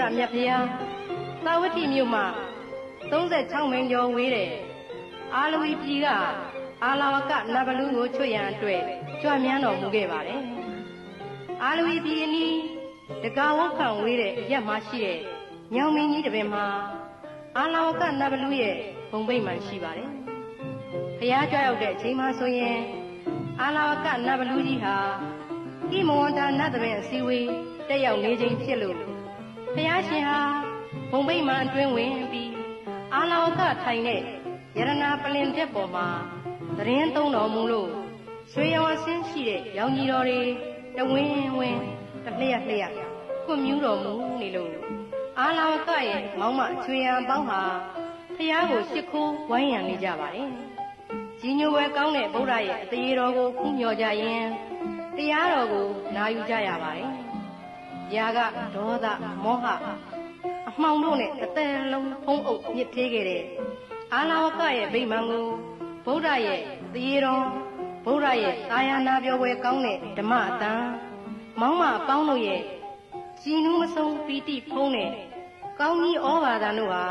ဒမြတ်ဖျားသာဝတိမြို့မှာ36မင်းကျော်ဝေးတဲ့အာလဝီပြည်ကအာလဝကနဗလူကိုချွတ်ရန်အတွက်ကြွမြန်းတော်မူခဲ့ပါတယ်အာလဝီပြည်အနီးတကာဝခံဝေးတဲ့ရက်မှရှိတဲ့ညောင်မင်းကြီးတပင်မှာအာလဝကနဗလူရဲ့ဘုံဗိမှန်ရှိပါတယ်ဖျားကြွရောက်တဲ့အချိန်မှဆိုရင်အာလဝကနဗလူကြီးဟာဣမဝန္တာနတ်တပင်အစည်းအဝေးတက်ရောက်နေခြင်းဖြစ်လို့ ဖျားရှင်ဟာဘုံဗိမှန်အတွင်းဝင်ပြီးအာလဝကထိုင်တဲ့ယရနာပလင်တက်ပေါ်မှာသတင်းသုံးတော်မူလို့ရွှေရောင်အဆင်းရှိတဲ့ရောင်ကြီးတော်တွေတဝင်းဝင်းတလျက်လျက်ခွန်မြူးတော်မူနေလို့အာလဝကရဲ့မောင်းမချွေရန်ပေါင်းဟာဖျားကိုရှ िख ိုးဝိုင်းရံနေကြပါတယ်ကြီးညိုဝဲကောင်းတဲ့ဗုဒ္ဓရဲ့အသေးတော်ကိုဖူးမြော်ကြရင်တရားတော်ကိုနာယူကြရပါတယ်။ ຢာကဒေါသမောဟအမှောင်တို့နဲ့အသက်လုံးဖုံးအုပ်ညစ်သေးခဲ့တဲ့အာလဝကရဲ့ဗိမာန်ကိုဗုဒ္ဓရဲ့သေတော်ဗုဒ္ဓရဲ့သာယာနာပြောပွဲကောင်းတဲ့ဓမ္မအတန်မောင်းမအပေါင်းတို့ရဲ့ကြည်နူးမဆုံးပီတိဖုံးတဲ့ကောင်းကြီးဩဘာသာတို့ဟာ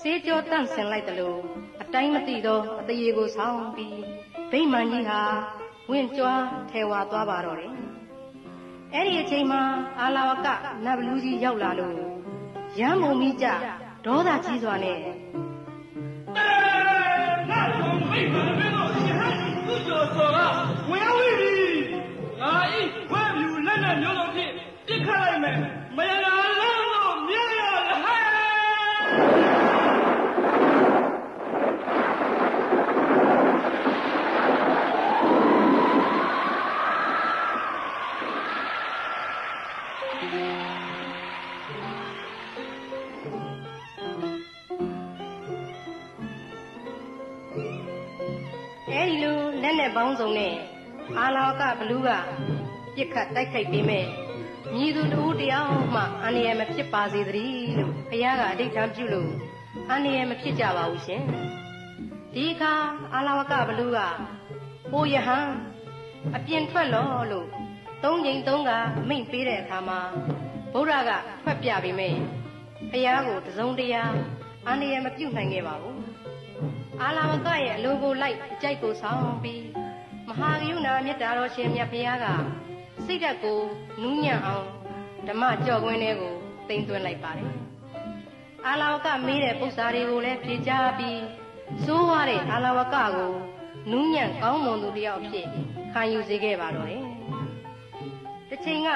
စေးကြောတန့်ဆင်လိုက်တယ်လို့အတိုင်းမသိသောအသေးကိုဆောင်းပြီးဗိမာန်ကြီးဟာဝင့်ကြွားထဲဝါသွားပါတော့တယ် အဲ့ဒီအချိန်မှာအာလာဝကနတ်ဘလူးကြီးရောက်လာလို့ရမ်းမုံမိကြဒေါသကြီးစွာနဲ့အဲနတ်ဘလူးမိတ်ဘယ်လိုရဟန်းသူကျော်စောကဝ အဲဒီလိုလက်နဲ့ပေါင်းစုံနဲ့အာလာဝကဘလူးကပြစ်ခတ်တိုက်ခိုက်ပေးမယ်မြည်သူတူတယောက်မှအန္တရာယ်မဖြစ်ပါစေသတည်းလို့ဘုရားကအဋ္ဌံပြုလို့အန္တရာယ်မဖြစ်ကြပါဘူးရှင်ဒီအခါအာလာဝကဘလူးကပိုယဟန်အပြင်ထွက်လောလို့ သုံးချိန်သုံးကအမိန့်ပေးတဲ့အခါမှာဗုဒ္ဓကထွက်ပြပေးမယ်ဘုရားကိုတစုံတရာအန္တရာယ်မပြုနိုင်ခဲ့ပါဘူးအာလာဝကရဲ့အလိုကိုလိုက်အကြိုက်ကိုဆောင်ပြီးမဟာကရုဏာမေတ္တာတော်ရှင်မြတ်ဘုရားကစိတ်ဓာတ်ကိုနူးညံ့အောင်ဓမ္မကြော့ကွင်းလေးကိုတင်သွင်းလိုက်ပါတယ်။အာလာဝကမေးတဲ့ပု္ပ္ပာတွေကိုလည်းဖြေချပြီးစိုးရတဲ့အာလာဝကကိုနူးညံ့ကောင်းမွန်သူတစ်ယောက်အဖြစ်ခံယူစေခဲ့ပါတော့တယ်။ တစ်ချိန်က